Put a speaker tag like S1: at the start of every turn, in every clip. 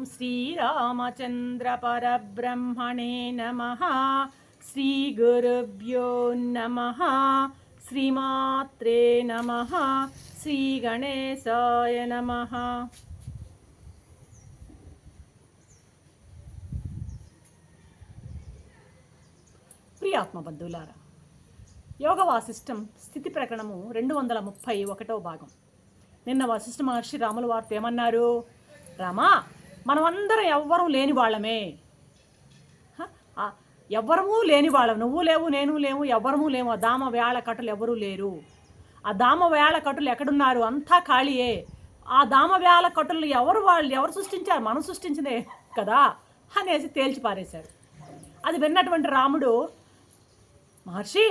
S1: ఓం శ్రీరామచంద్ర పరబ్రహ్మణే నమ. శ్రీగురుభ్యో నమ. శ్రీమాత్రే నమ. శ్రీ గణేశాయ నమ. ప్రియాత్మబంధువులారా యోగ వాసిష్టం స్థితి ప్రకరణము రెండు వందల ముప్పై ఒకటో భాగం. నిన్న వశిష్ఠ మహర్షి రాముల వార్త ఏమన్నారు? రామా మనమందరం ఎవ్వరూ లేని వాళ్ళమే. ఎవ్వరము లేని వాళ్ళం. నువ్వు లేవు నేను లేవు ఎవ్వరము లేము ఆ దామ వేళ కట్టులు ఎవరూ లేరు. ఆ దామ వేళ కట్టులు ఎక్కడున్నారు? అంతా ఖాళీయే. ఆ దామ వేళ కట్టులు ఎవరు వాళ్ళు? ఎవరు సృష్టించారు? మనం సృష్టించిందే కదా అనేసి తేల్చి పారేశాడు అది విన్నటువంటి రాముడు మహర్షి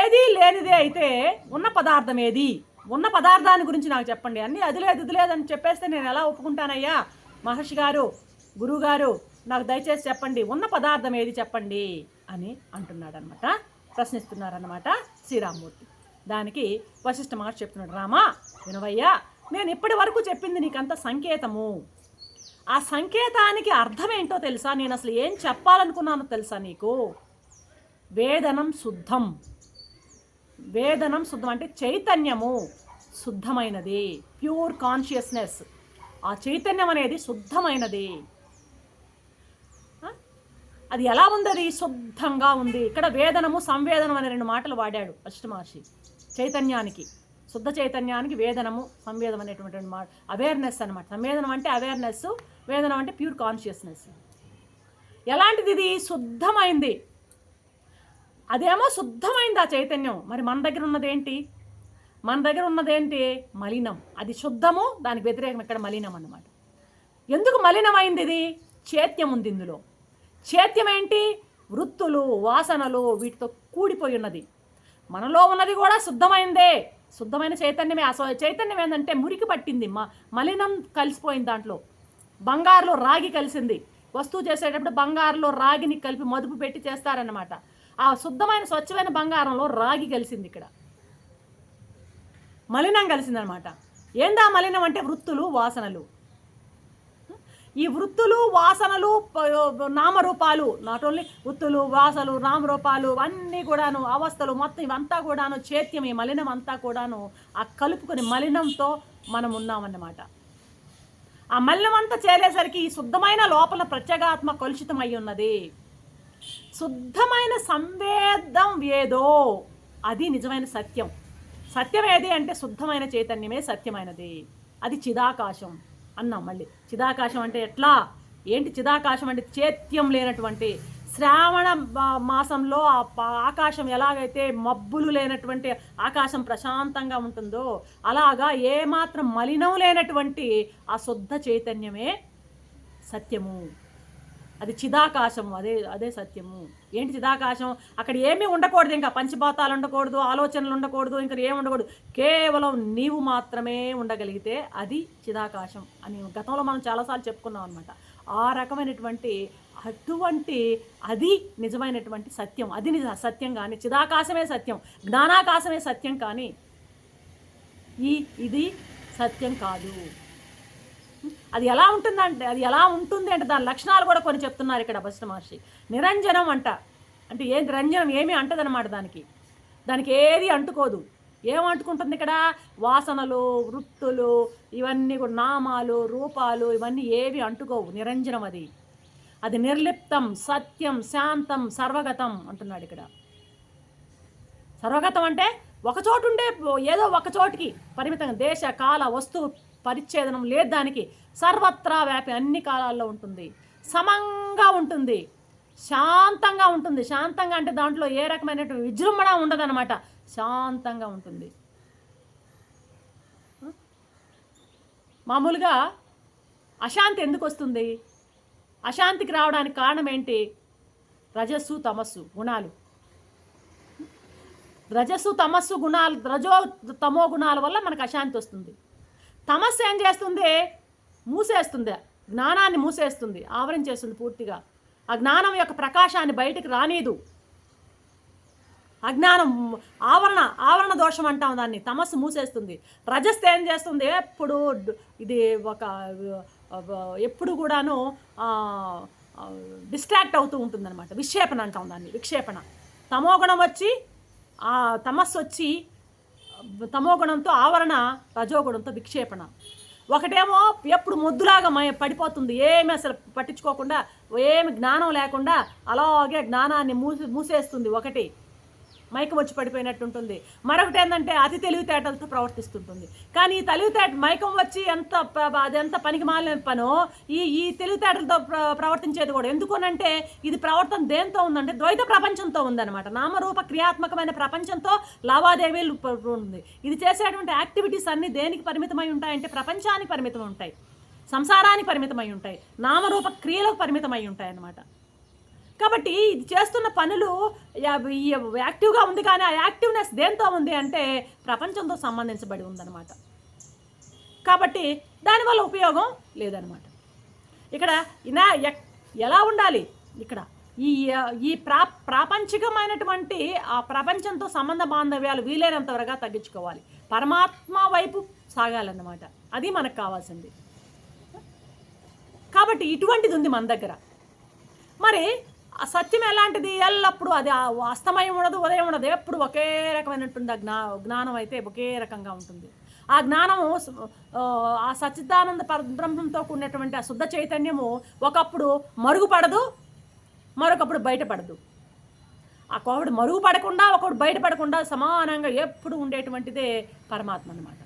S1: ఏది లేనిదే అయితే ఉన్న పదార్థం ఏది? ఉన్న పదార్థాన్ని గురించి నాకు చెప్పండి. అన్నీ అది లేదు ఇది లేదని చెప్పేస్తే నేను ఎలా ఒప్పుకుంటానయ్యా? మహర్షి గారు గురువు గారు నాకు దయచేసి చెప్పండి ఉన్న పదార్థం ఏది చెప్పండి అని అంటున్నాడనమాట ప్రశ్నిస్తున్నారన్నమాట శ్రీరామ్మూర్తి దానికి వశిష్ఠ మహర్షి చెప్తున్నాడు రామా వినవయ్యా నేను ఇప్పటి వరకు చెప్పింది నీకంత సంకేతము. ఆ సంకేతానికి అర్థం ఏంటో తెలుసా? నేను అసలు ఏం చెప్పాలనుకున్నానో తెలుసా నీకు? వేదనం శుద్ధం. వేదనం శుద్ధం అంటే చైతన్యము శుద్ధమైనది ప్యూర్ కాన్షియస్నెస్. ఆ చైతన్యం అనేది శుద్ధమైనది. అది ఎలా ఉంది అది శుద్ధంగా ఉంది. ఇక్కడ వేదనము సంవేదనం అనే రెండు మాటలు వాడాడు ఫస్ట్ మహర్షి. చైతన్యానికి శుద్ధ చైతన్యానికి వేదనము సంవేదం అనేటువంటి మాట అవేర్నెస్ అనమాట సంవేదనం అంటే అవేర్నెస్ వేదనం అంటే ప్యూర్ కాన్షియస్నెస్ ఎలాంటిది ఇది? శుద్ధమైంది. అదేమో శుద్ధమైంది ఆ చైతన్యం. మరి మన దగ్గర ఉన్నదేంటి మన దగ్గర ఉన్నదేంటి మలినం. అది శుద్ధము దానికి వ్యతిరేకం ఇక్కడ మలినం అన్నమాట. ఎందుకు మలినమైంది ఇది? చైత్యం ఉంది ఇందులో. చైత్యం ఏంటి? వృత్తులు వాసనలు వీటితో కూడిపోయి ఉన్నది. మనలో ఉన్నది కూడా శుద్ధమైందే. శుద్ధమైన చైతన్యమే. అస చైతన్యం ఏంటంటే మురికి పట్టింది. మ మలినం కలిసిపోయింది దాంట్లో. బంగారులో రాగి కలిసింది. వస్తువు చేసేటప్పుడు బంగారులో రాగిని కలిపి మదుపు పెట్టి చేస్తారన్నమాట. ఆ శుద్ధమైన స్వచ్ఛమైన బంగారంలో రాగి కలిసింది ఇక్కడ. మలినం కలిసిందనమాట. ఏందా మలినం అంటే వృత్తులు వాసనలు. ఈ వృత్తులు వాసనలు నామరూపాలు నాట్ ఓన్లీ వృత్తులు వాసలు నామరూపాలు అన్నీ కూడాను అవస్థలు మొత్తం ఇవంతా కూడాను చేత్యం ఈ మలినం అంతా కూడాను ఆ కలుపుకొని మలినంతో మనం ఉన్నామన్నమాట. ఆ మలినం అంతా చేరేసరికి ఈ శుద్ధమైన లోపల ప్రత్యేగాత్మ కలుషితం అయి ఉన్నది. శుద్ధమైన సంవేదం ఏదో అది నిజమైన సత్యం. సత్యం ఏది అంటే శుద్ధమైన చైతన్యమే సత్యమైనది. అది చిదాకాశం అన్నాం మళ్ళీ. చిదాకాశం అంటే ఎట్లా? ఏంటి చిదాకాశం అంటే చైత్యం లేనటువంటి శ్రావణ మాసంలో ఆ ఆకాశం ఎలాగైతే మబ్బులు లేనటువంటి ఆకాశం ప్రశాంతంగా ఉంటుందో అలాగా ఏమాత్రం మలినం లేనటువంటి ఆ శుద్ధ చైతన్యమే సత్యము. అది చిదాకాశము అదే అదే సత్యము. ఏంటి చిదాకాశం? అక్కడ ఏమీ ఉండకూడదు ఇంకా పంచభాతాలు ఉండకూడదు ఆలోచనలు ఉండకూడదు ఇంకా ఏమి ఉండకూడదు. కేవలం నీవు మాత్రమే ఉండగలిగితే అది చిదాకాశం అని గతంలో మనం చాలాసార్లు చెప్పుకున్నాం అనమాట ఆ రకమైనటువంటి అటువంటి అది నిజమైనటువంటి సత్యం. అది నిజ సత్యం కానీ చిదాకాశమే సత్యం జ్ఞానాకాశమే సత్యం కానీ ఈ ఇది సత్యం కాదు. అది ఎలా ఉంటుందంటే అది ఎలా ఉంటుంది అంటే దాని లక్షణాలు కూడా కొన్ని చెప్తున్నారు ఇక్కడ బస్ట మహర్షి. నిరంజనం అంట. అంటే ఏ నిరంజనం ఏమీ అంటదనమాట దానికి. దానికి ఏది అంటుకోదు. ఏమంటుకుంటుంది ఇక్కడ? వాసనలు వృత్తులు ఇవన్నీ కూడా నామాలు రూపాలు ఇవన్నీ ఏవి అంటుకోవు. నిరంజనం అది. అది నిర్లిప్తం సత్యం శాంతం సర్వగతం అంటున్నాడు ఇక్కడ. సర్వగతం అంటే ఒక చోటు ఉండే ఏదో ఒక చోటికి పరిమితంగా దేశ కాల వస్తువు పరిచ్ఛేదనం లేదు దానికి సర్వత్రా వ్యాపి అన్ని కాలాల్లో ఉంటుంది. సమంగా ఉంటుంది. శాంతంగా ఉంటుంది. శాంతంగా అంటే దాంట్లో ఏ రకమైనటువంటి విజృంభణ ఉండదన్నమాట. శాంతంగా ఉంటుంది. మామూలుగా అశాంతి ఎందుకు వస్తుంది? అశాంతికి రావడానికి కారణం ఏంటి? రజస్సు తమస్సు గుణాలు. రజస్సు తమస్సు గుణాలు రజో తమో గుణాల వల్ల మనకు అశాంతి వస్తుంది. తమస్సు ఏం చేస్తుంది? మూసేస్తుంది. జ్ఞానాన్ని మూసేస్తుంది. ఆవరించేస్తుంది పూర్తిగా. ఆ జ్ఞానం యొక్క ప్రకాశాన్ని బయటకు రానీదు. అజ్ఞానం ఆవరణ ఆవరణ దోషం అంటాం దాన్ని. తమస్సు మూసేస్తుంది. రజస్ ఏం చేస్తుంది? ఎప్పుడు ఇది ఒక ఎప్పుడు కూడాను డిస్ట్రాక్ట్ అవుతూ ఉంటుందన్నమాట. విక్షేపణ అంటాం దాన్ని. విక్షేపణ. తమోగుణం వచ్చి ఆ తమస్సు వచ్చి తమోగుణంతో ఆవరణ రజోగుణంతో విక్షేపణ. ఒకటేమో ఎప్పుడు మొద్దులాగా మయ పడిపోతుంది. ఏమి అసలు పట్టించుకోకుండా ఏమి జ్ఞానం లేకుండా అలాగే జ్ఞానాన్ని మూసి మూసేస్తుంది ఒకటి. మైక వచ్చి పడిపోయినట్టు ఉంటుంది మరొకటి ఏంటంటే అతి తెలివితేటలతో ప్రవర్తిస్తుంటుంది. కానీ ఈ తెలివితేట మైకం వచ్చి ఎంత అది ఎంత పనికి మాలిన పనో ఈ ఈ తెలివితేటలతో ప్ర ప్రవర్తించేది కూడా. ఎందుకనంటే ఇది ప్రవర్తన దేంతో ఉందంటే ద్వైత ప్రపంచంతో ఉందన్నమాట. నామరూప క్రియాత్మకమైన ప్రపంచంతో లావాదేవీలు ఉంది. ఇది చేసేటువంటి యాక్టివిటీస్ అన్నీ దేనికి పరిమితమై ఉంటాయంటే ప్రపంచానికి పరిమితం ఉంటాయి. సంసారానికి పరిమితమై ఉంటాయి. నామరూప క్రియలకు పరిమితమై ఉంటాయి అన్నమాట కాబట్టి ఇది చేస్తున్న పనులు ఈ యాక్టివ్గా ఉంది కానీ ఆ యాక్టివ్నెస్ దేంతో ఉంది అంటే ప్రపంచంతో సంబంధించబడి ఉందన్నమాట. కాబట్టి దానివల్ల ఉపయోగం లేదనమాట ఇక్కడ ఇనా ఎక్- ఎలా ఉండాలి? ఇక్కడ ఈ ఈ ప్రా ప్రాపంచికమైనటువంటి ఆ ప్రపంచంతో సంబంధ బాంధవ్యాలు వీలైనంత వరగా తగ్గించుకోవాలి. పరమాత్మ వైపు సాగాలన్నమాట. అది మనకు కావాల్సింది. కాబట్టి ఇటువంటిది ఉంది మన దగ్గర. మరి ఆ సత్యం ఎలాంటిది? ఎల్లప్పుడూ అది అస్తమయం ఉండదు ఉదయం ఉండదు. ఎప్పుడు ఒకే రకమైనటువంటి ఆ జ్ఞా జ్ఞానం అయితే ఒకే రకంగా ఉంటుంది. ఆ జ్ఞానము ఆ, సచిదానంద పరబ్రహ్మంతో కూడినటువంటి ఆ శుద్ధ చైతన్యము ఒకప్పుడు మరుగుపడదు మరొకప్పుడు బయటపడదు. ఆ కోవిడ్ మరుగుపడకుండా ఒకడు బయటపడకుండా సమానంగా ఎప్పుడు ఉండేటువంటిదే పరమాత్మ అనమాట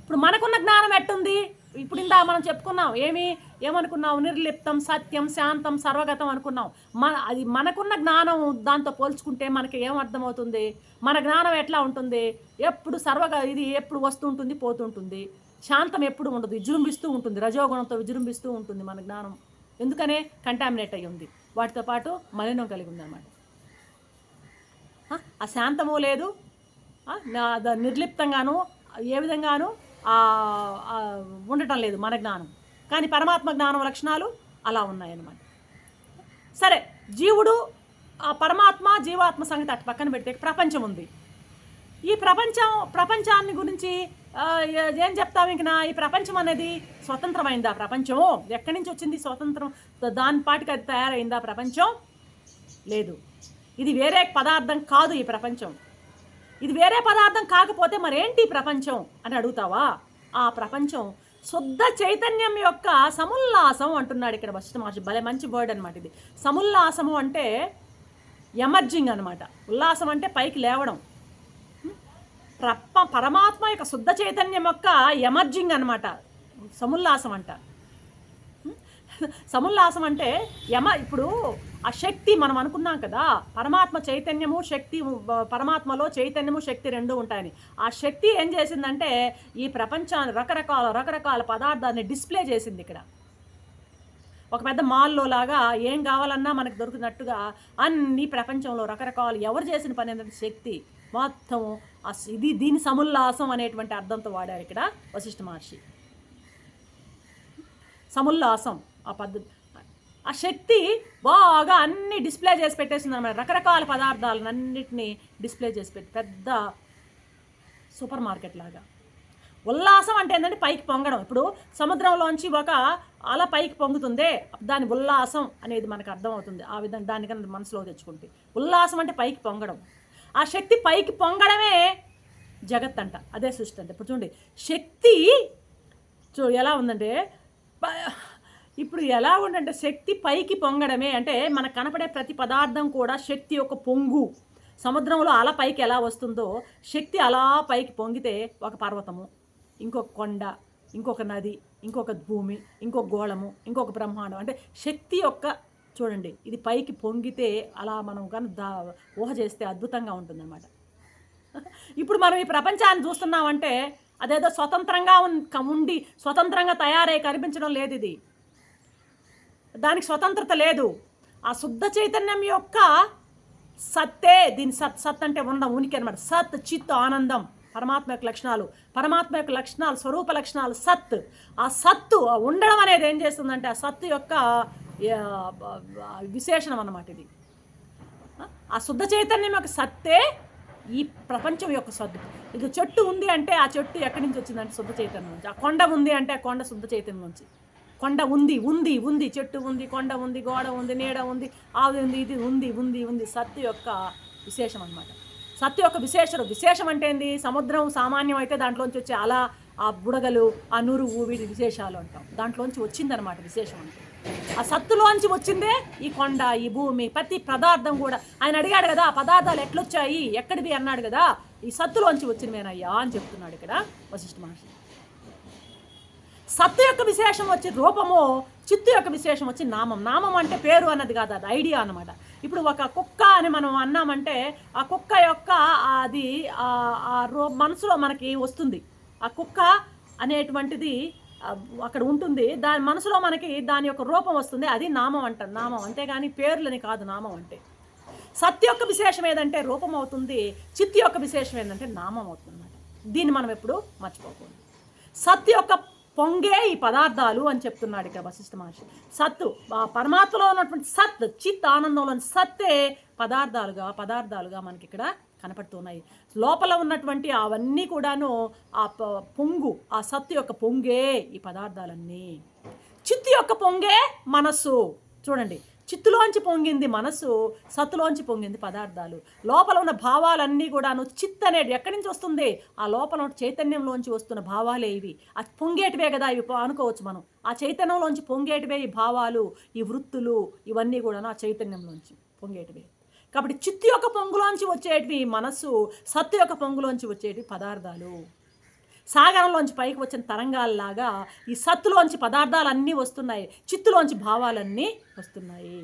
S1: ఇప్పుడు మనకున్న జ్ఞానం ఎట్టుంది? ఇప్పుడు ఇందా మనం చెప్పుకున్నాం ఏమి? ఏమనుకున్నాం నిర్లిప్తం సత్యం శాంతం సర్వగతం అనుకున్నాం. మన అది మనకున్న జ్ఞానం దాంతో పోల్చుకుంటే మనకి ఏమర్థమవుతుంది మన జ్ఞానం ఎట్లా ఉంటుంది? ఎప్పుడు సర్వగ ఇది ఎప్పుడు వస్తుంటుంది పోతుంటుంది. శాంతం ఎప్పుడు ఉండదు విజృంభిస్తూ ఉంటుంది. రజోగుణంతో విజృంభిస్తూ ఉంటుంది మన జ్ఞానం. ఎందుకనే? కంటామినేట్ అయ్యి ఉంది. వాటితో పాటు మలినం కలిగి ఉందన్నమాట ఆ, శాంతము లేదు. నిర్లిప్తంగాను ఏ విధంగాను? ఉండటం లేదు మన జ్ఞానం. కానీ పరమాత్మ జ్ఞానం లక్షణాలు అలా ఉన్నాయన్నమాట. సరే జీవుడు ఆ పరమాత్మ జీవాత్మ సంగతి అటు పక్కన పెడితే ప్రపంచం ఉంది. ఈ ప్రపంచం ప్రపంచాన్ని గురించి ఏం చెప్తావు ఇంక నా? ఈ ప్రపంచం అనేది స్వతంత్రమైందా ప్రపంచం? ఎక్కడి నుంచి వచ్చింది స్వతంత్రం? దాని పాటికి అది తయారైందా ప్రపంచం? లేదు. ఇది వేరే పదార్థం కాదు ఈ ప్రపంచం. ఇది వేరే పదార్థం కాకపోతే మరేంటి ప్రపంచం అని అడుగుతావా? ఆ ప్రపంచం శుద్ధ చైతన్యం యొక్క సముల్లాసం అంటున్నాడు ఇక్కడ వశిష్ఠ మహర్షి. భలే మంచి వర్డ్ అనమాట ఇది. సముల్లాసము అంటే ఎమర్జింగ్ అనమాట ఉల్లాసం అంటే పైకి లేవడం. ప్రప పరమాత్మ యొక్క శుద్ధ చైతన్యం యొక్క ఎమర్జింగ్ అనమాట సముల్లాసం అంట. సముల్లాసం అంటే యమ ఇప్పుడు ఆ శక్తి మనం అనుకున్నాం కదా పరమాత్మ చైతన్యము శక్తి పరమాత్మలో చైతన్యము శక్తి రెండు ఉంటాయని. ఆ శక్తి ఏం చేసిందంటే ఈ ప్రపంచాన్ని రకరకాల రకరకాల పదార్థాన్ని డిస్ప్లే చేసింది ఇక్కడ. ఒక పెద్ద మాల్లో లాగా ఏం కావాలన్నా మనకు దొరికినట్టుగా అన్ని ప్రపంచంలో రకరకాలు ఎవరు చేసిన పని ఏంటంటే శక్తి. మొత్తం ఇది దీని సముల్లాసం అనేటువంటి అర్థంతో వాడారు ఇక్కడ వశిష్ఠ మహర్షి. సముల్లాసం ఆ పద్ధతి ఆ శక్తి బాగా అన్ని డిస్ప్లే చేసి పెట్టేసింది అనమాట రకరకాల పదార్థాలను అన్నిటినీ డిస్ప్లే చేసి పెట్టి పెద్ద సూపర్ మార్కెట్ లాగా. ఉల్లాసం అంటే ఏంటంటే పైకి పొంగడం. ఇప్పుడు సముద్రంలోంచి ఒక అల పైకి పొంగుతుందే దాని ఉల్లాసం అనేది మనకు అర్థమవుతుంది. ఆ విధంగా దానికన్నా మనసులో తెచ్చుకుంటే. ఉల్లాసం అంటే పైకి పొంగడం. ఆ శక్తి పైకి పొంగడమే జగత్ అంట అదే సృష్టి అంటే. ఇప్పుడు చూడండి శక్తి చూ ఎలా ఉందంటే ఇప్పుడు ఎలా ఉందంటే శక్తి పైకి పొంగడమే అంటే మనకు కనపడే ప్రతి పదార్థం కూడా శక్తి యొక్క పొంగు. సముద్రంలో అల పైకి ఎలా వస్తుందో శక్తి అలా పైకి పొంగితే ఒక పర్వతము ఇంకొక కొండ ఇంకొక నది ఇంకొక భూమి ఇంకొక గోళము ఇంకొక బ్రహ్మాండం. అంటే శక్తి యొక్క చూడండి ఇది పైకి పొంగితే అలా మనం కానీ దా ఊహ చేస్తే అద్భుతంగా ఉంటుందన్నమాట. ఇప్పుడు మనం ఈ ప్రపంచాన్ని చూస్తున్నామంటే అదేదో స్వతంత్రంగా క- ఉండి స్వతంత్రంగా తయారై కనిపించడం లేదు ఇది. దానికి స్వతంత్రత లేదు. ఆ శుద్ధ చైతన్యం యొక్క సత్తే దీని సత్ సత్ అంటే ఉండడం ఉనికి అనమాట సత్ చిత్ ఆనందం. పరమాత్మ యొక్క లక్షణాలు. పరమాత్మ యొక్క లక్షణాలు స్వరూప లక్షణాలు సత్. ఆ సత్తు ఆ ఉండడం అనేది ఏం చేస్తుందంటే ఆ సత్తు యొక్క విశేషణం అన్నమాట ఇది. ఆ శుద్ధ చైతన్యం యొక్క సత్తే ఈ ప్రపంచం యొక్క సత్తు. ఇది చెట్టు ఉంది అంటే ఆ చెట్టు ఎక్కడి నుంచి వచ్చిందంటే శుద్ధ చైతన్యం నుంచి. ఆ కొండ ఉంది అంటే ఆ కొండ శుద్ధ చైతన్యం నుంచి. కొండ ఉంది ఉంది ఉంది చెట్టు ఉంది కొండ ఉంది గోడ ఉంది నీడ ఉంది ఆవి ఉంది ఇది ఉంది ఉంది ఉంది సత్తు యొక్క విశేషం అన్నమాట. సత్తు యొక్క విశేషం విశేషం అంటే ఏంది? సముద్రం సామాన్యం అయితే దాంట్లోంచి వచ్చే అలా ఆ బుడగలు ఆ నురువు వీటి విశేషాలు అంటాం. దాంట్లోంచి వచ్చిందనమాట విశేషం అంటే. ఆ సత్తులోంచి వచ్చిందే ఈ కొండ ఈ భూమి ప్రతి పదార్థం కూడా. ఆయన అడిగాడు కదా ఆ పదార్థాలు ఎట్లొచ్చాయి? ఎక్కడివి? అన్నాడు కదా ఈ సత్తులోంచి వచ్చినవేనయ్యా అని చెప్తున్నాడు ఇక్కడ వశిష్ఠ మహర్షి. సత్తు యొక్క విశేషం వచ్చి రూపము చిత్తు యొక్క విశేషం వచ్చి నామం. నామం అంటే పేరు అన్నది కాదు అది ఐడియా అన్నమాట. ఇప్పుడు ఒక కుక్క అని మనం అన్నామంటే ఆ కుక్క యొక్క అది ఆ- రూ మనసులో మనకి వస్తుంది. ఆ కుక్క అనేటువంటిది అక్కడ ఉంటుంది. దాని మనసులో మనకి దాని యొక్క రూపం వస్తుంది. అది నామం అంట నామం. అంతేగాని పేర్లని కాదు నామం అంటే. సత్య యొక్క విశేషం ఏదంటే రూపం అవుతుంది చిత్తి యొక్క విశేషం ఏంటంటే నామం అవుతుంది అనమాట దీన్ని మనం ఎప్పుడు మర్చిపోకూడదు. సత్ యొక్క పొంగే ఈ పదార్థాలు అని చెప్తున్నాడు ఇక్కడ వశిష్ఠ మహర్షి. సత్తు ఆ పరమాత్మలో ఉన్నటువంటి సత్ చిత్ ఆనందంలోని సత్తే పదార్థాలుగా పదార్థాలుగా మనకి ఇక్కడ కనపడుతున్నాయి. లోపల ఉన్నటువంటి అవన్నీ కూడాను ఆ పొంగు ఆ సత్తు యొక్క పొంగే ఈ పదార్థాలన్నీ. చిత్తు యొక్క పొంగే మనస్సు. చూడండి చిత్తులోంచి పొంగింది మనస్సు సత్తులోంచి పొంగింది పదార్థాలు. లోపల ఉన్న భావాలన్నీ కూడాను చిత్ అనేది ఎక్కడి నుంచి వస్తుంది? ఆ లోపల ఉన్న చైతన్యంలోంచి వస్తున్న భావాలే ఇవి. ఆ పొంగేటివే కదా ఇవి అనుకోవచ్చు మనం. ఆ చైతన్యంలోంచి పొంగేటివే ఈ భావాలు ఈ వృత్తులు ఇవన్నీ కూడాను ఆ చైతన్యంలోంచి పొంగేటివే. కాబట్టి చిత్తు యొక్క పొంగులోంచి వచ్చేటివి మనస్సు సత్తు యొక్క పొంగులోంచి వచ్చేటివి పదార్థాలు. సాగరంలోంచి పైకి వచ్చిన తరంగాల్లాగా ఈ సత్తులోంచి పదార్థాలు అన్నీ వస్తున్నాయి చిత్తులోంచి భావాలన్నీ వస్తున్నాయి.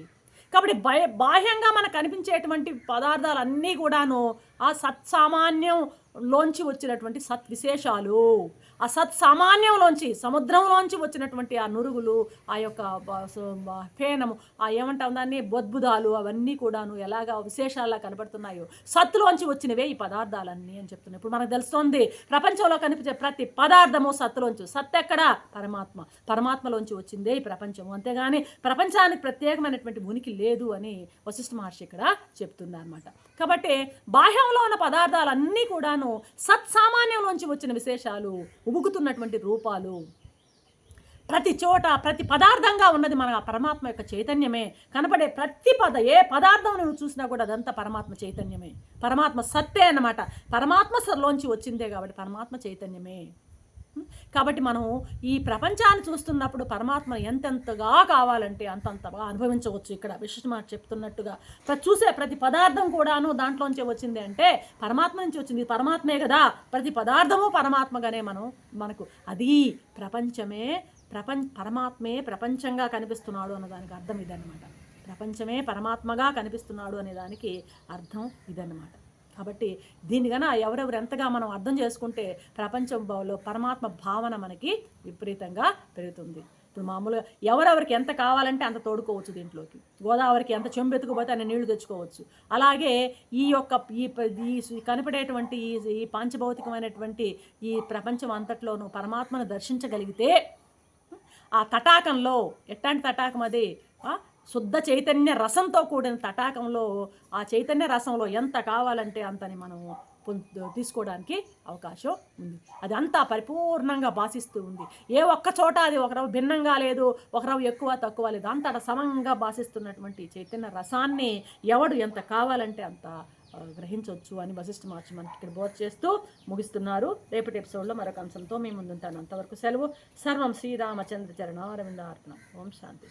S1: కాబట్టి బయ బాహ్యంగా మనకు కనిపించేటువంటి పదార్థాలన్నీ కూడాను ఆ సత్ లోంచి వచ్చినటువంటి సత్ విశేషాలు ఆ సత్ సామాన్యంలోంచి సముద్రంలోంచి వచ్చినటువంటి ఆ నురుగులు ఆ యొక్క ఫేనము ఆ ఏమంటాం దాన్ని? బొద్బుదాలు అవన్నీ కూడాను ఎలాగా విశేషాల్లా కనబడుతున్నాయో. సత్తులోంచి వచ్చినవే ఈ పదార్థాలన్నీ అని చెప్తున్నాయి. ఇప్పుడు మనకు తెలుస్తోంది ప్రపంచంలో కనిపించే ప్రతి పదార్థము సత్తులోంచి. సత్ ఎక్కడ పరమాత్మ. పరమాత్మలోంచి వచ్చిందే ఈ ప్రపంచము. అంతేగాని ప్రపంచానికి ప్రత్యేకమైనటువంటి ఉనికి లేదు అని వశిష్ఠ మహర్షి ఇక్కడ చెప్తున్నారు అనమాట కాబట్టి బాహ్యంలో ఉన్న పదార్థాలన్నీ కూడాను సత్సామాన్యంలోంచి వచ్చిన విశేషాలు ఉబుకుతున్నటువంటి రూపాలు. ప్రతి చోట ప్రతి పదార్థంగా ఉన్నది మన పరమాత్మ యొక్క చైతన్యమే. కనపడే ప్రతి పద ఏ పదార్థం నువ్వు చూసినా కూడా అదంతా పరమాత్మ చైతన్యమే. పరమాత్మ సత్తే అన్నమాట. పరమాత్మ సర్లోంచి వచ్చిందే కాబట్టి పరమాత్మ చైతన్యమే. కాబట్టి మనం ఈ ప్రపంచాన్ని చూస్తున్నప్పుడు పరమాత్మ ఎంతెంతగా కావాలంటే అంతంతగా అనుభవించవచ్చు. ఇక్కడ విశిష్టమా చెప్తున్నట్టుగా చూసే ప్రతి పదార్థం కూడాను దాంట్లోంచి వచ్చింది అంటే పరమాత్మ నుంచి వచ్చింది. పరమాత్మే కదా. ప్రతి పదార్థము పరమాత్మగానే మనం మనకు. అది ప్రపంచమే ప్రపంచ పరమాత్మే ప్రపంచంగా కనిపిస్తున్నాడు అన్నదానికి అర్థం ఇదన్నమాట. ప్రపంచమే పరమాత్మగా కనిపిస్తున్నాడు అనే దానికి అర్థం ఇదన్నమాట. కాబట్టి దీనికన ఎవరెవరు ఎంతగా మనం అర్థం చేసుకుంటే ప్రపంచంలో పరమాత్మ భావన మనకి విపరీతంగా పెరుగుతుంది. ఇప్పుడు మామూలుగా ఎవరెవరికి ఎంత కావాలంటే అంత తోడుకోవచ్చు దీంట్లోకి. గోదావరికి ఎంత చెంబెత్తుకుపోతే అన్ని నీళ్ళు తెచ్చుకోవచ్చు. అలాగే ఈ యొక్క ఈ కనపడేటువంటి ఈ ఈ పాంచభౌతికమైనటువంటి ఈ ప్రపంచం అంతట్లోనూ పరమాత్మను దర్శించగలిగితే ఆ తటాకంలో ఎట్లాంటి తటాకం అది శుద్ధ చైతన్య రసంతో కూడిన తటాకంలో ఆ చైతన్య రసంలో ఎంత కావాలంటే అంతని మనం తీసుకోవడానికి అవకాశం ఉంది. అది అంతా పరిపూర్ణంగా భాషిస్తూ ఉంది. ఏ ఒక్క చోట అది ఒకరవ భిన్నంగా లేదు ఒకరవ ఎక్కువ తక్కువ లేదు అంతటా సమంగా భాషిస్తున్నటువంటి చైతన్య రసాన్ని ఎవడు ఎంత కావాలంటే అంత గ్రహించవచ్చు అని వశిష్ఠ మార్చి మనకి ఇక్కడ బోధ చేస్తూ ముగిస్తున్నారు. రేపటి ఎపిసోడ్లో మరొక అంశంతో మేము ముందుంటాను. అంతవరకు సెలవు. సర్వం శ్రీరామచంద్ర చరణారవిందార్పణ. ఓం శాంతి.